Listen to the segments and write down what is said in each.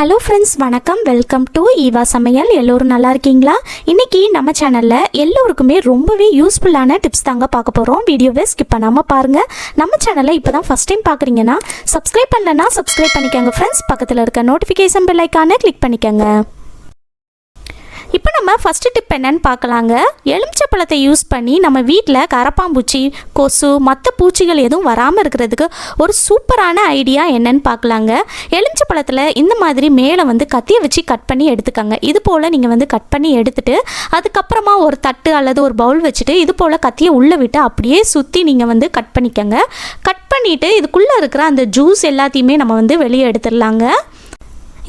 Hello friends வணக்கம். Welcome to Eva சமையல் எல்லோரும் நல்லா இருக்கீங்களா? இன்னைக்கு நம்ம சேனலில் எல்லோருக்குமே ரொம்பவே யூஸ்ஃபுல்லான டிப்ஸ் தாங்க பார்க்க போகிறோம் வீடியோவை ஸ்கிப் பண்ணாமல் பாருங்கள் நம்ம சேனலை இப்போ தான் ஃபஸ்ட் டைம் பார்க்குறீங்கன்னா சப்ஸ்கிரைப் பண்ணலன்னா சப்ஸ்கிரைப் பண்ணிக்கோங்க ஃப்ரெண்ட்ஸ் பக்கத்தில் இருக்க நோட்டிஃபிகேஷன் பெல் ஐக்கானை கிளிக் பண்ணிக்கோங்க. நம்ம ஃபஸ்ட்டு டிப் என்னன்னு பார்க்கலாங்க. எலுமிச்சப்பழத்தை யூஸ் பண்ணி நம்ம வீட்டில் கரப்பாம்பூச்சி கொசு மற்ற பூச்சிகள் எதுவும் வராமல் இருக்கிறதுக்கு ஒரு சூப்பரான ஐடியா என்னன்னு பார்க்கலாங்க. எலுமிச்சப்பழத்தில் இந்த மாதிரி மேலே வந்து கத்தியை வச்சு கட் பண்ணி எடுத்துக்கோங்க. இது போல் நீங்கள் வந்து கட் பண்ணி எடுத்துட்டு அதுக்கப்புறமா ஒரு தட்டு அல்லது ஒரு பவுல் வச்சுட்டு இது போல் கத்தியை உள்ளே விட்டு அப்படியே சுற்றி நீங்கள் வந்து கட் பண்ணிக்கோங்க. கட் பண்ணிவிட்டு இதுக்குள்ளே இருக்கிற அந்த ஜூஸ் எல்லாத்தையுமே நம்ம வந்து வெளியே எடுத்துடலாங்க.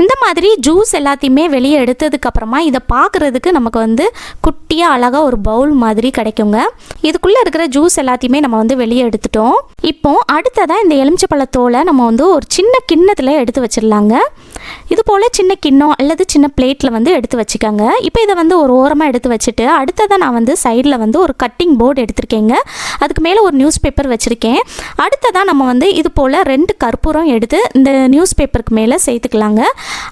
இந்த மாதிரி ஜூஸ் எல்லாத்தையுமே வெளியே எடுத்ததுக்கப்புறமா இதை பார்க்குறதுக்கு நமக்கு வந்து குட்டியாக அழகாக ஒரு பவுல் மாதிரி கிடைக்குங்க. இதுக்குள்ளே இருக்கிற ஜூஸ் எல்லாத்தையுமே நம்ம வந்து வெளியே எடுத்துட்டோம். இப்போ அடுத்ததாக இந்த எலுமிச்சப்பழத்தோலை நம்ம வந்து ஒரு சின்ன கிண்ணத்தில் எடுத்து வச்சிடலாங்க. இது போல் சின்ன கிண்ணம் அல்லது சின்ன பிளேட்டில் வந்து எடுத்து வச்சுக்கோங்க. இப்போ இதை வந்து ஒரு ஓரமாக எடுத்து வச்சுட்டு அடுத்ததாக நான் வந்து சைடில் வந்து ஒரு கட்டிங் போர்டு எடுத்திருக்கேங்க. அதுக்கு மேலே ஒரு நியூஸ் பேப்பர் வச்சுருக்கேன். அடுத்ததாக நம்ம வந்து இது போல் ரெண்டு கற்பூரம் எடுத்து இந்த நியூஸ் பேப்பருக்கு மேலே சேர்த்துக்கலாங்க.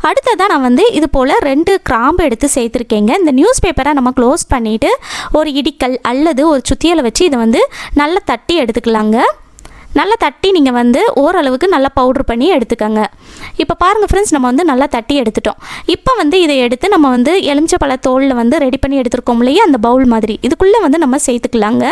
அடுத்ததாக நான் வந்து இது போல் ரெண்டு கிராம்பு எடுத்து சேர்த்துருக்கேங்க. இந்த நியூஸ் பேப்பரை நம்ம க்ளோஸ் பண்ணிவிட்டு ஒரு இடிக்கல் அல்லது ஒரு சுத்தியலை வச்சு இதை வந்து நல்லா தட்டி எடுத்துக்கலாங்க. நல்லா தட்டி நீங்கள் வந்து ஓரளவுக்கு நல்லா பவுட்ரு பண்ணி எடுத்துக்கோங்க. இப்போ பாருங்கள் ஃப்ரெண்ட்ஸ் நம்ம வந்து நல்லா தட்டி எடுத்துட்டோம். இப்போ வந்து இதை எடுத்து நம்ம வந்து எலுமிச்சப்பழ தோலில் வந்து ரெடி பண்ணி எடுத்துருக்கோம் இல்லையா? அந்த பவுல் மாதிரி. இதுக்குள்ளே வந்து நம்ம சேர்த்துக்கலாங்க.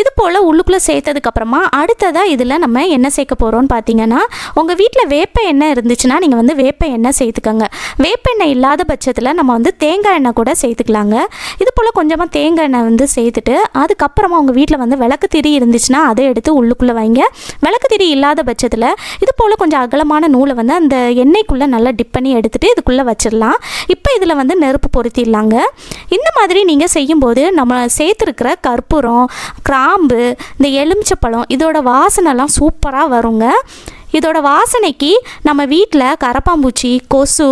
இது போல் உள்ளுக்குள்ளே சேர்த்ததுக்கப்புறமா அடுத்ததாக இதில் நம்ம என்ன சேர்க்க போகிறோம்னு பார்த்தீங்கன்னா உங்கள் வீட்டில் வேப்ப எண்ணெய் இருந்துச்சுன்னா நீங்கள் வந்து வேப்ப எண்ணெய் சேர்த்துக்கோங்க. வேப்ப எண்ணெய் இல்லாத பட்சத்தில் நம்ம வந்து தேங்காய் எண்ணெய் கூட சேர்த்துக்கலாங்க. இது போல் கொஞ்சமாக தேங்காய் எண்ணெய் வந்து சேர்த்துட்டு அதுக்கப்புறமா உங்கள் வீட்டில் வந்து விளக்கு திரி இருந்துச்சுன்னா அதை எடுத்து உள்ளுக்குள்ளே வைங்க. விளக்கு திரி இல்லாத பட்சத்தில் இது போல் கொஞ்சம் அகலமான நூலை வந்து அந்த எண்ணெய்க்குள்ளே நல்லா டிப் பண்ணி எடுத்துகிட்டு இதுக்குள்ளே வச்சிடலாம். இப்போ இதில் வந்து நெருப்பு பொருத்திடலாங்க. இந்த மாதிரி நீங்கள் செய்யும்போது நம்ம சேர்த்துருக்கிற கற்பூரம் கிரா கிராம்பு இந்த எலுமிச்சப்பழம் இதோட வாசனைலாம் சூப்பராக வருங்க. இதோட வாசனைக்கு நம்ம வீட்டில் கரப்பாம்பூச்சி கொசு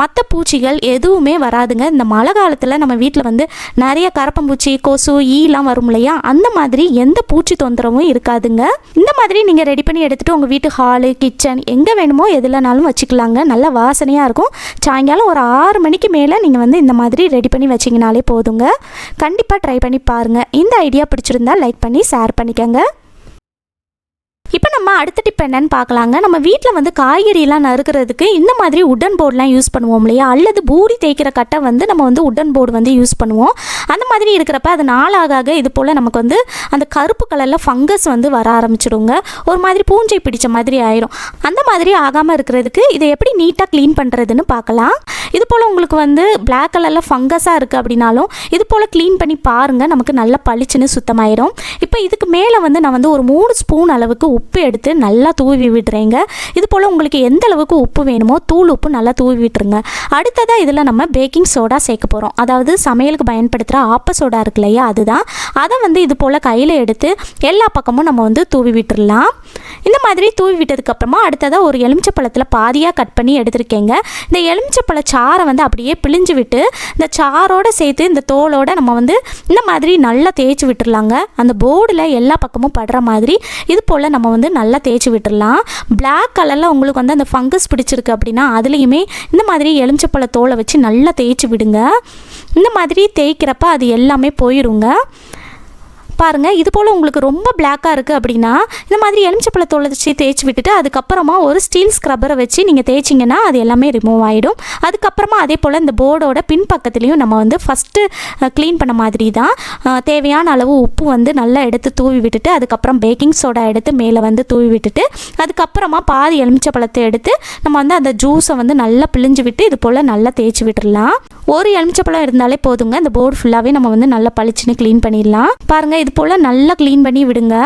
மற்ற பூச்சிகள் எதுவுமே வராதுங்க. இந்த மழை காலத்தில் நம்ம வீட்டில் வந்து நிறைய கரப்பாம்பூச்சி கொசு ஈலாம் வரும் இல்லையா? அந்த மாதிரி எந்த பூச்சி தொந்தரவும் இருக்காதுங்க. இந்த மாதிரி நீங்கள் ரெடி பண்ணி எடுத்துகிட்டு உங்கள் வீட்டு ஹாலு கிச்சன் எங்கே வேணுமோ எதுலனாலும் வச்சுக்கலாங்க. நல்ல வாசனையாக இருக்கும். சாயங்காலம் ஒரு ஆறு மணிக்கு மேலே நீங்கள் வந்து இந்த மாதிரி ரெடி பண்ணி வச்சிங்கனாலே போதுங்க. கண்டிப்பாக ட்ரை பண்ணி பாருங்கள் இந்த ஐடியா பிடிச்சிருந்தா லைக் பண்ணி ஷேர் பண்ணிக்கோங்க. இப்போ நம்ம அடுத்த டிப் என்னன்னு பார்க்கலாங்க. நம்ம வீட்டில் வந்து காய்கறியெல்லாம் நறுக்கிறதுக்கு இந்த மாதிரி உடன் போர்டெலாம் யூஸ் பண்ணுவோம் இல்லையா? அல்லது பூரி தேய்க்கிற கட்டை வந்து நம்ம வந்து உடன் போர்டு வந்து யூஸ் பண்ணுவோம். அந்த மாதிரி இருக்கிறப்ப அது நாளாக ஆக இது போல் நமக்கு வந்து அந்த கருப்பு கலரில் ஃபங்கஸ் வந்து வர ஆரம்பிச்சிடுங்க. ஒரு மாதிரி பூஞ்சை பிடிச்ச மாதிரி ஆயிரும். அந்த மாதிரி ஆகாமல் இருக்கிறதுக்கு இதை எப்படி நீட்டாக க்ளீன் பண்ணுறதுன்னு பார்க்கலாம். இது போல் உங்களுக்கு வந்து பிளாக் கலரில் ஃபங்கஸாக இருக்குது அப்படின்னாலும் இது போல் க்ளீன் பண்ணி பாருங்கள் நமக்கு நல்லா பளிச்சுன்னு சுத்தமாயிரும். இப்போ இதுக்கு மேலே வந்து நான் வந்து ஒரு மூணு ஸ்பூன் அளவுக்கு உப்பு எடுத்து நல்லா தூவி விடுறேங்க இது போல் உங்களுக்கு எந்த அளவுக்கு உப்பு வேணுமோ தூள் உப்பு நல்லா தூவி விட்டுருங்க. அடுத்ததாக இதில் நம்ம பேக்கிங் சோடா சேர்க்க போகிறோம் அதாவது சமையலுக்கு பயன்படுத்துகிற ஆப்ப சோடா இருக்கு இல்லையா அதுதான். அதை வந்து இது போல் கையில் எடுத்து எல்லா பக்கமும் நம்ம வந்து தூவி விட்டுடலாம் இந்த மாதிரி தூவி விட்டதுக்கப்புறமா அடுத்ததாக ஒரு எலுமிச்சப்பழத்தில் பாதியாக கட் பண்ணி எடுத்திருக்கேங்க. இந்த எலுமிச்சப்பழ சாரை வந்து அப்படியே பிழிஞ்சு விட்டு இந்த சாரோடு சேர்த்து இந்த தோலோடு நம்ம வந்து இந்த மாதிரி நல்லா தேய்ச்சி விட்டுடலாங்க அந்த போர்டில் எல்லா பக்கமும் படுற மாதிரி இது போல் நம்ம வந்து நல்லா தேய்ச்சி விட்டுடலாம் பிளாக் கலரில் உங்களுக்கு வந்து அந்த ஃபங்கஸ் பிடிச்சிருக்கு அப்படின்னா அதுலேயுமே இந்த மாதிரி எலுமிச்சப்பழ தோலை வச்சு நல்லா தேய்ச்சி விடுங்க. இந்த மாதிரி தேய்க்கிறப்ப அது எல்லாமே போயிருங்க. பாருங்கள் இது போல் உங்களுக்கு ரொம்ப பிளாக்காக இருக்குது அப்படின்னா இந்த மாதிரி எலுமிச்சப்பழ தொலைச்சி தேய்ச்சி விட்டுட்டு அதுக்கப்புறமா ஒரு ஸ்டீல் ஸ்க்ரப்பரை வச்சு நீங்கள் தேய்ச்சிங்கன்னா அது எல்லாமே ரிமூவ் ஆகிடும் அதுக்கப்புறமா அதே போல் இந்த போர்டோட பின்பக்கத்துலேயும் நம்ம வந்து ஃபஸ்ட்டு க்ளீன் பண்ண மாதிரி தான் தேவையான அளவு உப்பு வந்து நல்லா எடுத்து தூவி விட்டுட்டு அதுக்கப்புறம் பேக்கிங் சோடா எடுத்து மேலே வந்து தூவி விட்டுட்டு அதுக்கப்புறமா பாதி எலுமிச்சப்பழத்தை எடுத்து நம்ம வந்து அந்த ஜூஸை வந்து நல்லா பிழிஞ்சு விட்டு இது போல் நல்லா தேய்ச்சி விட்டுடலாம் ஒரு எலுமிச்சப்பழம் இருந்தாலே போதுங்க இந்த போர்டு ஃபுல்லாகவே நம்ம வந்து நல்லா பளிச்சுன்னு க்ளீன் பண்ணிடலாம். பாருங்கள் இது போல் நல்லா க்ளீன் பண்ணி விடுங்க.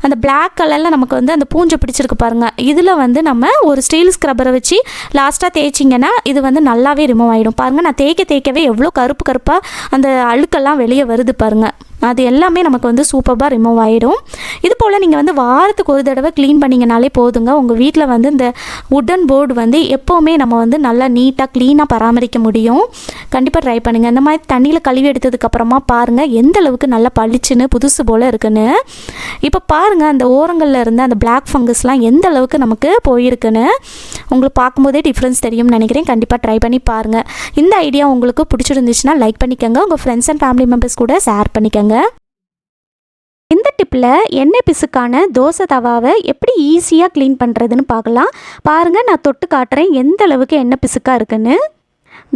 அந்த பிளாக் கலரில் நமக்கு வந்து அந்த பூஞ்சை பிடிச்சிருக்கு பாருங்கள் இதில் வந்து நம்ம ஒரு ஸ்டீல் ஸ்க்ரப்பரை வச்சு லாஸ்ட்டாக தேய்ச்சிங்கன்னா இது வந்து நல்லாவே ரிமூவ் ஆகிடும் பாருங்கள் நான் தேய்க்க தேய்க்கவே எவ்வளோ கருப்பு கருப்பாக அந்த அழுக்கெல்லாம் வெளியே வருது பாருங்கள் அது எல்லாமே நமக்கு வந்து சூப்பராக ரிமூவ் ஆகிடும் இது போல் நீங்கள் வந்து வாரத்துக்கு ஒரு தடவை க்ளீன் பண்ணிங்கனாலே போதுங்க. உங்கள் வீட்டில் வந்து இந்த உட்டன் போர்டு வந்து எப்போவுமே நம்ம வந்து நல்லா நீட்டாக க்ளீனாக பராமரிக்க முடியும். கண்டிப்பாக ட்ரை பண்ணுங்கள் இந்த மாதிரி தண்ணியில் கழுவி எடுத்ததுக்கப்புறமா பாருங்கள் எந்த அளவுக்கு நல்லா பளிச்சுன்னு புதுசு போல் இருக்குன்னு. இப்போ பாருங்கள் அந்த ஓரங்களில் இருந்த அந்த பிளாக் ஃபங்கஸ்லாம் எந்த அளவுக்கு நமக்கு போயிருக்குன்னு. உங்களுக்கு பார்க்கும்போதே டிஃப்ரென்ஸ் தெரியும்னு நினைக்கிறேன். கண்டிப்பாக ட்ரை பண்ணி பாருங்கள் இந்த ஐடியா உங்களுக்கு பிடிச்சிருந்துச்சுன்னா லைக் பண்ணிக்கோங்க. உங்கள் ஃப்ரெண்ட்ஸ் அண்ட் ஃபேமிலி மெம்பர்ஸ் கூட ஷேர் பண்ணிக்கோங்க. இந்த டிப்பில் எண்ணெய் பிசுக்கான தோசை தவாவை எப்படி ஈஸியாக க்ளீன் பண்ணுறதுன்னு பார்க்கலாம். பாருங்கள் நான் தொட்டு காட்டுறேன் எந்த அளவுக்கு எண்ணெய் பிசுக்காக இருக்குன்னு.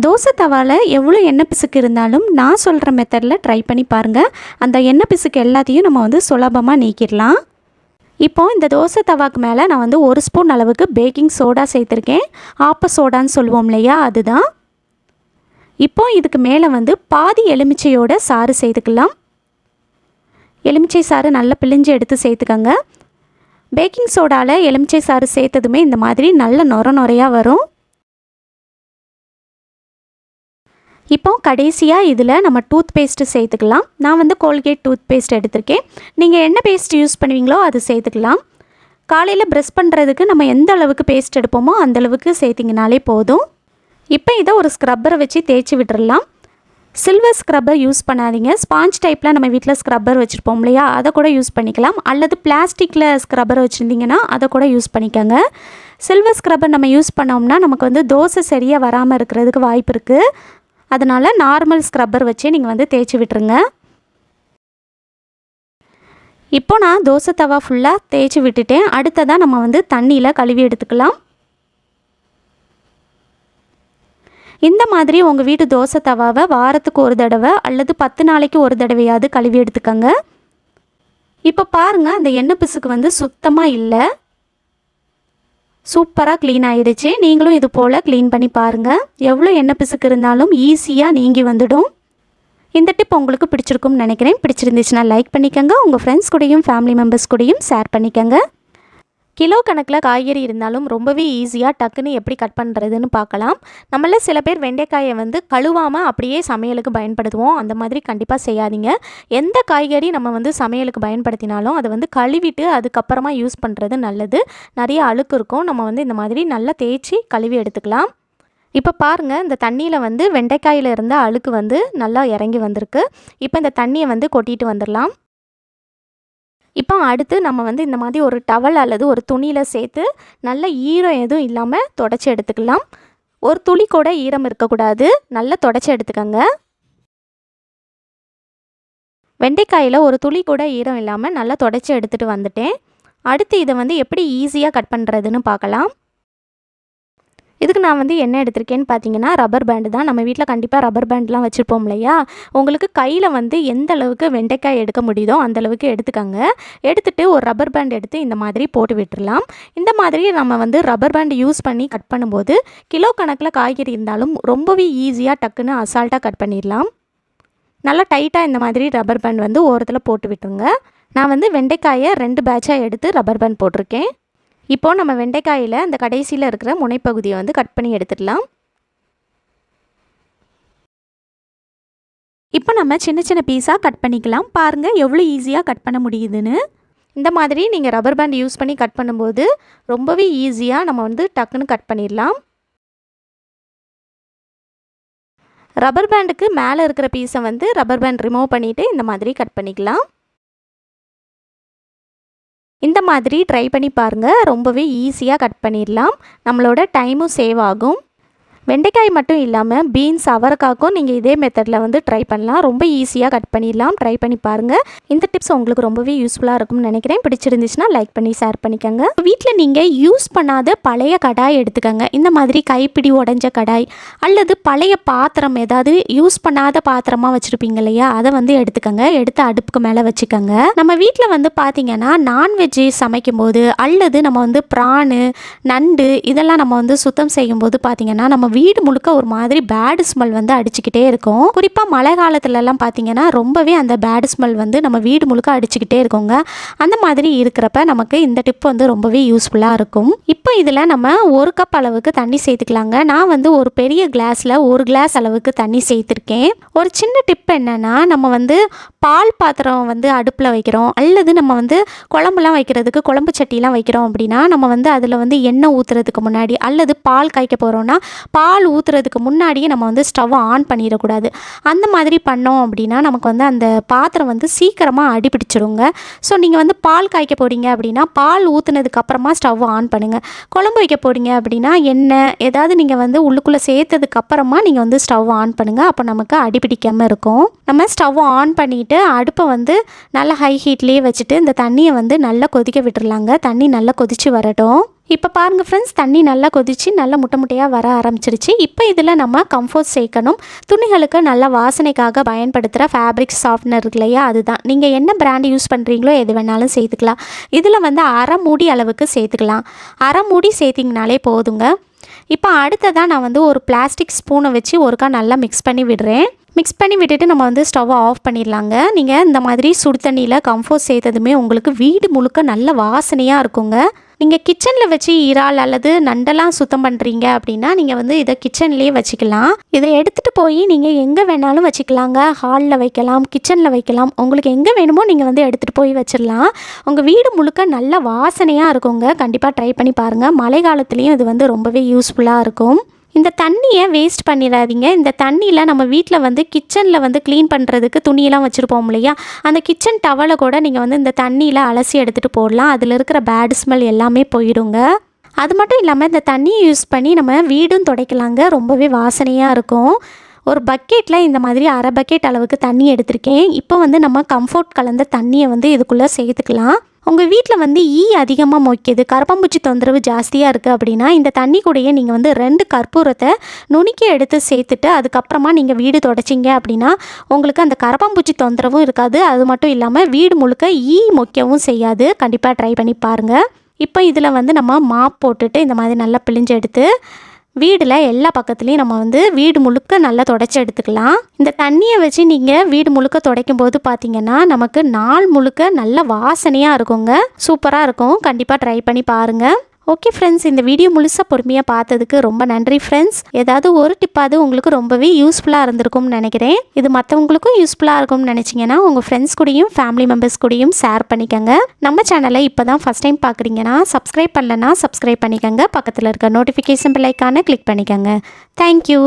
தோசை தவாவில் எவ்வளோ எண்ணெய் பிசுக்கு இருந்தாலும் நான் சொல்கிற மெத்தடில் ட்ரை பண்ணி பாருங்கள் அந்த எண்ணெய் பிசுக்கு எல்லாத்தையும் நம்ம வந்து சுலபமாக நீக்கிடலாம். இப்போது இந்த தோசை தவாக்கு மேலே நான் வந்து ஒரு ஸ்பூன் அளவுக்கு பேக்கிங் சோடா சேர்த்துருக்கேன். ஆப்ப சோடான்னு சொல்லுவோம் இல்லையா அதுதான். இப்போ இதுக்கு மேலே வந்து பாதி எலுமிச்சையோட சாறு செய்துக்கலாம் எலுமிச்சை சாறு நல்லா பிழிஞ்சு எடுத்து சேர்த்துக்கோங்க. பேக்கிங் சோடாவில் எலுமிச்சை சாறு சேர்த்ததுமே இந்த மாதிரி நல்ல நொர நுறையாக வரும். இப்போ கடைசியாக இதில் நம்ம டூத் பேஸ்ட்டு சேர்த்துக்கலாம். நான் வந்து கோல்கேட் டூத் பேஸ்ட் எடுத்திருக்கேன். நீங்கள் என்ன பேஸ்ட் யூஸ் பண்ணுவீங்களோ அது சேர்த்துக்கலாம். காலையில் ப்ரெஷ் பண்ணுறதுக்கு நம்ம எந்த அளவுக்கு பேஸ்ட் எடுப்போமோ அந்த அளவுக்கு சேர்த்திங்கனாலே போதும். இப்போ இதை ஒரு ஸ்க்ரப்பரை வச்சு தேய்ச்சி விட்டுறலாம். சில்வர் ஸ்க்ரப்பர் யூஸ் பண்ணாதீங்க. ஸ்பாஞ்ச் டைப்பில் நம்ம வீட்டில் ஸ்க்ரப்பர் வச்சுருப்போம் இல்லையா? அதை கூட யூஸ் பண்ணிக்கலாம். அல்லது பிளாஸ்டிக்கில் ஸ்க்ரப்பர் வச்சுருந்தீங்கன்னா அதை கூட யூஸ் பண்ணிக்கோங்க. சில்வர் ஸ்க்ரப்பர் நம்ம யூஸ் பண்ணோம்னா நமக்கு வந்து தோசை சரியாக வராமல் இருக்கிறதுக்கு வாய்ப்பு இருக்குது அதனால் நார்மல் ஸ்க்ரப்பர் வச்சே நீங்கள் வந்து தேய்ச்சி விட்டுருங்க. இப்போ நான் தோசை தவா ஃபுல்லாக தேய்ச்சி விட்டுட்டேன். அடுத்ததாக நம்ம வந்து தண்ணியில் கழுவி எடுத்துக்கலாம். இந்த மாதிரி உங்கள் வீட்டு தோசை தவாவை வாரத்துக்கு ஒரு தடவை அல்லது பத்து நாளைக்கு ஒரு தடவையாவது கழுவி எடுத்துக்கோங்க. இப்போ பாருங்கள் அந்த எண்ணெய் பிசுக்கு வந்து சுத்தமாக இல்லை. சூப்பராக க்ளீன் ஆகிடுச்சு நீங்களும் இது போல் க்ளீன் பண்ணி பாருங்கள் எவ்வளோ எண்ணெய் பிசுக்கு இருந்தாலும் ஈஸியாக நீங்கி வந்துடும். இந்த டிப் உங்களுக்கு பிடிச்சிருக்கும்னு நினைக்கிறேன். பிடிச்சிருந்துச்சுன்னா லைக் பண்ணிக்கோங்க. உங்கள் ஃப்ரெண்ட்ஸ் கூடயும் ஃபேமிலி மெம்பர்ஸ் கூடயும் ஷேர் பண்ணிக்கோங்க. கிலோ கணக்கில் காய்கறி இருந்தாலும் ரொம்பவே ஈஸியாக டக்குன்னு எப்படி கட் பண்ணுறதுன்னு பார்க்கலாம். நம்மள சில பேர் வெண்டைக்காயை வந்து கழுவாமல் அப்படியே சமையலுக்கு பயன்படுத்துவோம். அந்த மாதிரி கண்டிப்பாக செய்யாதீங்க. எந்த காய்கறி நம்ம வந்து சமையலுக்கு பயன்படுத்தினாலும் அதை வந்து கழுவிட்டு அதுக்கப்புறமா யூஸ் பண்ணுறது நல்லது. நிறைய அழுக்கு இருக்கும். நம்ம வந்து இந்த மாதிரி நல்லா தேய்ச்சி கழுவி எடுத்துக்கலாம். இப்போ பாருங்கள் இந்த தண்ணியில் வந்து வெண்டைக்காயில் இருந்த அழுக்கு வந்து நல்லா இறங்கி வந்திருக்கு. இப்போ இந்த தண்ணியை வந்து கொட்டிட்டு வந்துடலாம். இப்போ அடுத்து நம்ம வந்து இந்த மாதிரி ஒரு டவல் அல்லது ஒரு துணியில் சேர்த்து நல்ல ஈரம் எதுவும் இல்லாமல் தொடச்சி எடுத்துக்கலாம். ஒரு துளி கூட ஈரம் இருக்கக்கூடாது. நல்லா தொடச்சி எடுத்துக்கோங்க. வெண்டைக்காயில் ஒரு துளி கூட ஈரம் இல்லாமல் நல்லா தொடச்சி எடுத்துகிட்டு வந்துட்டேன். அடுத்து இதை வந்து எப்படி ஈஸியாக கட் பண்ணுறதுன்னு பார்க்கலாம். இதுக்கு நான் வந்து என்ன எடுத்திருக்கேன்னு பார்த்தீங்கன்னா ரப்பர் பேண்டு தான். நம்ம வீட்டில் கண்டிப்பாக ரப்பர் பேண்ட்லாம் வச்சுருப்போம் இல்லையா? உங்களுக்கு கையில் வந்து எந்த அளவுக்கு வெண்டைக்காய் எடுக்க முடியுதோ அந்த அளவுக்கு எடுத்துக்கோங்க. எடுத்துகிட்டு ஒரு ரப்பர் பேண்ட் எடுத்து இந்த மாதிரி போட்டு விட்டுறலாம். இந்த மாதிரி நம்ம வந்து ரப்பர் பேண்ட் யூஸ் பண்ணி கட் பண்ணும்போது கிலோ கணக்கில் காய்கறி இருந்தாலும் ரொம்பவே ஈஸியாக டக்குன்னு அசால்ட்டாக கட் பண்ணிடலாம். நல்லா டைட்டாக இந்த மாதிரி ரப்பர் பேண்ட் வந்து ஓரத்தில் போட்டு விட்டுருங்க. நான் வந்து வெண்டைக்காயை ரெண்டு பேட்சாக எடுத்து ரப்பர் பேண்ட் போட்டிருக்கேன். இப்போது நம்ம வெண்டைக்காயில் அந்த கடைசியில் இருக்கிற முனைப்பகுதியை வந்து கட் பண்ணி எடுத்துடலாம். இப்போ நம்ம சின்ன சின்ன பீஸாக கட் பண்ணிக்கலாம். பாருங்கள் எவ்வளோ ஈஸியாக கட் பண்ண முடியுதுன்னு. இந்த மாதிரி நீங்கள் ரப்பர் பேண்ட் யூஸ் பண்ணி கட் பண்ணும்போது ரொம்பவே ஈஸியாக நம்ம வந்து டக்குன்னு கட் பண்ணிடலாம். ரப்பர் பேண்டுக்கு மேலே இருக்கிற பீஸை வந்து ரப்பர் பேண்ட் ரிமூவ் பண்ணிவிட்டு இந்த மாதிரி கட் பண்ணிக்கலாம். இந்த மாதிரி ட்ரை பண்ணி பாருங்கள் ரொம்பவே ஈஸியாக கட் பண்ணிடலாம். நம்மளோட டைமும் சேவ் ஆகும். வெண்டைக்காய் மட்டும் இல்லாமல் பீன்ஸ் அவரைக்காக்கும் நீங்கள் இதே மெத்தடில் வந்து ட்ரை பண்ணலாம். ரொம்ப ஈஸியாக கட் பண்ணிடலாம். ட்ரை பண்ணி பாருங்கள் இந்த டிப்ஸ் உங்களுக்கு ரொம்பவே யூஸ்ஃபுல்லாக இருக்கும்னு நினைக்கிறேன். பிடிச்சிருந்துச்சுன்னா லைக் பண்ணி ஷேர் பண்ணிக்கோங்க. வீட்டில் நீங்கள் யூஸ் பண்ணாத பழைய கடாய் எடுத்துக்கோங்க. இந்த மாதிரி கைப்பிடி உடஞ்ச கடாய் அல்லது பழைய பாத்திரம் ஏதாவது யூஸ் பண்ணாத பாத்திரமாக வச்சுருப்பீங்க இல்லையா? அதை வந்து எடுத்துக்கோங்க. எடுத்து அடுப்புக்கு மேலே வச்சுக்கோங்க. நம்ம வீட்டில் வந்து பார்த்தீங்கன்னா நான்வெஜ்ஜு சமைக்கும் போது அல்லது நம்ம வந்து ப்ரானு நண்டு இதெல்லாம் நம்ம வந்து சுத்தம் செய்யும்போது பார்த்தீங்கன்னா நம்ம வீடு முழுக்க ஒரு மாதிரி பேடு ஸ்மெல் வந்து அடிச்சுக்கிட்டே இருக்கும். குறிப்பாக மழை காலத்துலலாம் பார்த்தீங்கன்னா ரொம்பவே அந்த பேடு ஸ்மெல் வந்து நம்ம வீடு முழுக்க அடிச்சுக்கிட்டே இருக்கோங்க. அந்த மாதிரி இருக்கிறப்ப நமக்கு இந்த டிப் வந்து ரொம்பவே யூஸ்ஃபுல்லாக இருக்கும். இப்போ இதில் நம்ம ஒரு கப் அளவுக்கு தண்ணி சேர்த்துக்கலாங்க. நான் வந்து ஒரு பெரிய கிளாஸில் ஒரு கிளாஸ் அளவுக்கு தண்ணி சேர்த்துருக்கேன். ஒரு சின்ன டிப் என்னன்னா நம்ம வந்து பால் பாத்திரம் வந்து அடுப்பில் வைக்கிறோம். அல்லது நம்ம வந்து குழம்புலாம் வைக்கிறதுக்கு குழம்பு சட்டிலாம் வைக்கிறோம் அப்படின்னா நம்ம வந்து அதில் வந்து எண்ணெய் ஊற்றுறதுக்கு முன்னாடி அல்லது பால் காய்க்க போகிறோன்னா பால் பால் ஊற்றுறதுக்கு முன்னாடியே நம்ம வந்து ஸ்டவ்வை ஆன் பண்ணிடக்கூடாது. அந்த மாதிரி பண்ணோம் அப்படின்னா நமக்கு வந்து அந்த பாத்திரம் வந்து சீக்கிரமாக அடிபிடிச்சிடுங்க. ஸோ நீங்கள் வந்து பால் காய்க்க போகிறீங்க அப்படின்னா பால் ஊற்றுனதுக்கப்புறமா ஸ்டவ் ஆன் பண்ணுங்கள் குழம்பு வைக்க போகிறீங்க அப்படின்னா எண்ணெய் ஏதாவது நீங்கள் வந்து உள்ளுக்குள்ளே சேர்த்ததுக்கப்புறமா நீங்கள் வந்து ஸ்டவ் ஆன் பண்ணுங்கள் அப்போ நமக்கு அடிபிடிக்காமல் இருக்கும். நம்ம ஸ்டவ் ஆன் பண்ணிவிட்டு அடுப்பை வந்து நல்லா ஹை ஹீட்லேயே வச்சுட்டு இந்த தண்ணியை வந்து நல்லா கொதிக்க விட்டுருலாங்க தண்ணி நல்லா கொதிச்சு வரட்டும். இப்போ பாருங்கள் ஃப்ரெண்ட்ஸ் தண்ணி நல்லா கொதிச்சு நல்லா முட்டை முட்டையாக வர ஆரம்பிச்சிருச்சு. இப்போ இதில் நம்ம கம்ஃபோர்ட் சேர்க்கணும். துணிகளுக்கு நல்ல வாசனைக்காக பயன்படுத்துகிற ஃபேப்ரிக் சாஃப்ட்னர் இருக்கு இல்லையா அதுதான். நீங்கள் என்ன பிராண்டு யூஸ் பண்ணுறீங்களோ எது வேணாலும் சேர்த்துக்கலாம். இதில் வந்து அரை மூடி அளவுக்கு சேர்த்துக்கலாம். அரை மூடி சேர்த்திங்கனாலே போதுங்க. இப்போ அடுத்ததாக நான் வந்து ஒரு பிளாஸ்டிக் ஸ்பூனை வச்சு ஒருக்கா நல்லா மிக்ஸ் பண்ணி விடுறேன். மிக்ஸ் பண்ணி விட்டுட்டு நம்ம வந்து ஸ்டவ்வை ஆஃப் பண்ணிடலாங்க. நீங்கள் இந்த மாதிரி சுடு தண்ணியில் கம்ஃபோர்ட் சேர்த்ததுமே உங்களுக்கு வீடு முழுக்க நல்ல வாசனையாக இருக்குங்க. நீங்கள் கிச்சனில் வச்சு இறால் அல்லது நண்டெல்லாம் சுத்தம் பண்ணுறீங்க அப்படின்னா நீங்கள் வந்து இதை கிச்சன்லேயே வச்சுக்கலாம். இதை எடுத்துகிட்டு போய் நீங்கள் எங்கே வேணாலும் வச்சுக்கலாங்க. ஹாலில் வைக்கலாம் கிச்சனில் வைக்கலாம். உங்களுக்கு எங்கே வேணுமோ நீங்கள் வந்து எடுத்துகிட்டு போய் வச்சிடலாம் உங்கள் வீடு முழுக்க நல்ல வாசனையாக இருக்குங்க. கண்டிப்பாக ட்ரை பண்ணி பாருங்கள் மழை காலத்துலேயும் இது வந்து ரொம்பவே யூஸ்ஃபுல்லாக இருக்கும். இந்த தண்ணியை வேஸ்ட் பண்ணிடாதீங்க. இந்த தண்ணியில் நம்ம வீட்டில் வந்து கிச்சனில் வந்து க்ளீன் பண்ணுறதுக்கு துணியெல்லாம் வச்சுருப்போம் இல்லையா? அந்த கிச்சன் டவலை கூட நீங்கள் வந்து இந்த தண்ணியில் அலசி எடுத்துகிட்டு போடலாம். அதில் இருக்கிற பேட் ஸ்மெல் எல்லாமே போயிடுங்க. அது மட்டும் இல்லாமல் இந்த தண்ணியை யூஸ் பண்ணி நம்ம வீடும் துடைக்கலாங்க. ரொம்பவே வாசனையாக இருக்கும். ஒரு பக்கெட்டில் இந்த மாதிரி அரை பக்கெட் அளவுக்கு தண்ணி எடுத்திருக்கேன். இப்போ வந்து நம்ம கம்ஃபோர்ட் கலந்த தண்ணியை வந்து இதுக்குள்ளே சேர்த்துக்கலாம். உங்கள் வீட்டில் வந்து ஈ அதிகமாக மொய்க்குது கரப்பாம்பூச்சி தொந்தரவு ஜாஸ்தியாக இருக்குது அப்படின்னா இந்த தண்ணி கூடயே நீங்கள் வந்து ரெண்டு கற்பூரத்தை நுணுக்கி எடுத்து சேர்த்துட்டு அதுக்கப்புறமா நீங்கள் வீடு தொடச்சிங்க அப்படின்னா உங்களுக்கு அந்த கரப்பாம்பூச்சி தொந்தரவும் இருக்காது. அது மட்டும் இல்லாமல் வீடு முழுக்க ஈ மொய்க்கவும் செய்யாது. கண்டிப்பாக ட்ரை பண்ணி பாருங்கள் இப்போ இதில் வந்து நம்ம மாப் போட்டுட்டு இந்த மாதிரி நல்லா பிழிஞ்சு எடுத்து வீடில் எல்லா பக்கத்துலேயும் நம்ம வந்து வீடு முழுக்க நல்லா தொடச்சி எடுத்துக்கலாம். இந்த தண்ணியை வச்சு நீங்கள் வீடு முழுக்க துடைக்கும் போது பார்த்தீங்கன்னா நமக்கு நாள் முழுக்க நல்ல வாசனையாக இருக்குங்க. சூப்பராக இருக்கும். கண்டிப்பாக ட்ரை பண்ணி பாருங்கள் ஓகே ஃப்ரெண்ட்ஸ் இந்த வீடியோ முழுசாக பொறுமையாக பார்த்ததுக்கு ரொம்ப நன்றி ஃப்ரெண்ட்ஸ் ஏதாவது ஒரு டிப்பாவது உங்களுக்கு ரொம்பவே யூஸ்ஃபுல்லாக இருந்திருக்கும்னு நினைக்கிறேன். இது மற்றவங்களுக்கும் யூஸ்ஃபுல்லாக இருக்கும்னு நினச்சிங்கன்னா உங்கள் ஃப்ரெண்ட்ஸ் கூடயும் ஃபேமிலி மெம்பர்ஸ் கூடயும் ஷேர் பண்ணிக்கோங்க. நம்ம சேனலை இப்போ தான் ஃபஸ்ட் டைம் பார்க்குறீங்கன்னா சப்ஸ்கிரைப் பண்ணலன்னா சப்ஸ்கிரைப் பண்ணிக்கோங்க. பக்கத்தில் இருக்க நோட்டிஃபிகேஷன் பிள்ளைக்கான கிளிக் பண்ணிக்கோங்க. Thank you